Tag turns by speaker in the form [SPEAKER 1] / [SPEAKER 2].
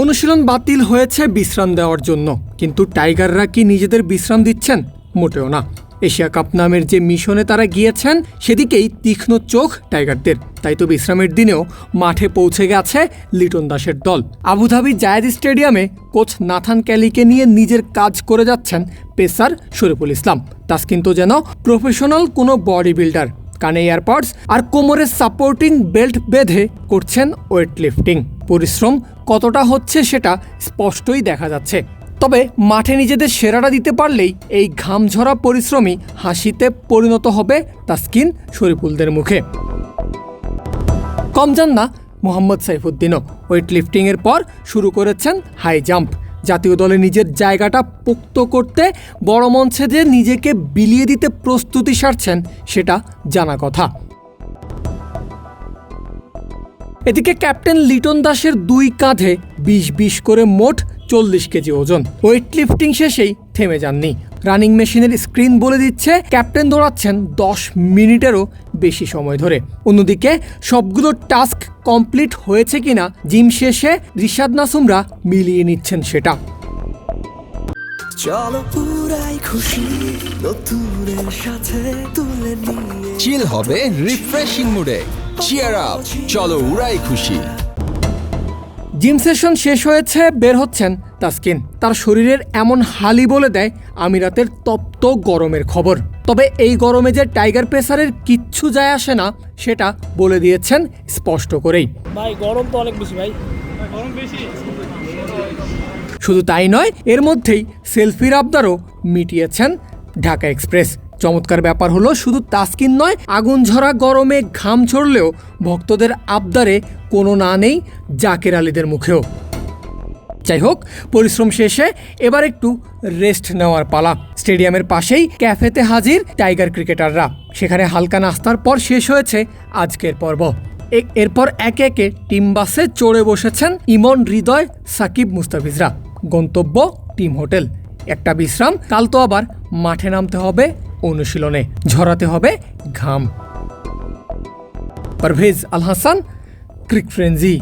[SPEAKER 1] অনুশীলন বাতিল হয়েছে বিশ্রাম দেওয়ার জন্য, কিন্তু টাইগাররা কি নিজেদের বিশ্রাম দিচ্ছেন? মোটেও না। এশিয়া কাপ নামের যে মিশনে তারা গিয়েছেন, সেদিকেই তীক্ষ্ণ চোখ টাইগারদের। তাই তো বিশ্রামের দিনেও মাঠে পৌঁছে গেছে লিটন দাসের দল। আবুধাবি জায়েদ স্টেডিয়ামে কোচ নাথান ক্যালিকে নিয়ে নিজের কাজ করে যাচ্ছেন পেসার শরীফুল ইসলাম। তাস্কিন তো যেন প্রফেশনাল কোনো বডি বিল্ডার কানে এয়ারপডস আর কোমরে সাপোর্টিং বেল্ট বেঁধে করছেন ওয়েট লিফটিং পরিশ্রম কতটা হচ্ছে সেটা স্পষ্টই দেখা যাচ্ছে। তবে মাঠে নিজেদের সেরাটা দিতে পারলেই এই ঘামঝরা পরিশ্রমই হাসিতে পরিণত হবে তাস্কিন শরীফুলদের মুখে। কম যান না মোহাম্মদ সাইফুদ্দিনও। ওয়েট লিফটিংয়ের পর শুরু করেছেন হাই জাম্প। জাতীয় দলে নিজের জায়গাটা পোক্ত করতে বড় মঞ্চে যে নিজেকে বিলিয়ে দিতে প্রস্তুতি সারছেন সেটা জানা কথা। এদিকে ক্যাপ্টেন লিটন দাসের দুই কাঁধে বিশ বিশ করে মোট চল্লিশ কেজি ওজন। ওয়েট লিফটিং শেষেই থেমে যাননি। রানিং মেশিনের স্ক্রিন বলে দিচ্ছে ক্যাপ্টেন দৌড়াচ্ছেন দশ মিনিটেরও বেশি সময় ধরে। অন্যদিকে সবগুলো টাস্ক কমপ্লিট হয়েছে কিনা জিম শেষে রিশাদ নাসুমরা মিলিয়ে নিচ্ছেন সেটা।
[SPEAKER 2] চলো পুরাই খুশি নতুনের সাথে তুলে নিয়ে
[SPEAKER 3] চিল হবে রিফ্রেশিং মুডে চিয়ার আপ চলো উড়াই খুশি।
[SPEAKER 1] জিম সেশন শেষ হয়েছে বের হচ্ছেন তাসকিন তার শরীরের এমন হালি বলে দেয় আমিরাতের তপ্ত গরমের খবর। তবে এই গরমে যে টাইগার পেসারের কিচ্ছু যায় আসে না সেটা বলে দিয়েছেন স্পষ্ট করেই।
[SPEAKER 4] ভাই গরম তো অনেক বেশি ভাই।
[SPEAKER 1] শুধু তাই নয় এর মধ্যেই সেলফির আবদারও মিটিয়েছেন ঢাকা এক্সপ্রেস চমৎকার ব্যাপার হলো শুধু তাস্কিন নয়, আগুন ঝরা, গরমে ঘাম ছড়লেও ভক্তদের আবদারে কোনো না নেই জাকের আলীদের মুখেও। যাই হোক, পরিশ্রম শেষে এবার একটু রেস্ট নেওয়ার পালা। স্টেডিয়ামের পাশেই ক্যাফেতে হাজির টাইগার ক্রিকেটাররা। সেখানে হালকা নাস্তার পর শেষ হয়েছে আজকের পর্ব। এরপর একে একে টিম বাসে চড়ে বসেছেন ইমন হৃদয়, সাকিব মুস্তাফিজরা। গন্তব্য টিম হোটেল। একটা বিশ্রাম, কাল তো আবার মাঠে নামতে হবে। অনুশীলনে ঝরাতে হবে ঘাম। Parvez Al Hasan cric frenzy.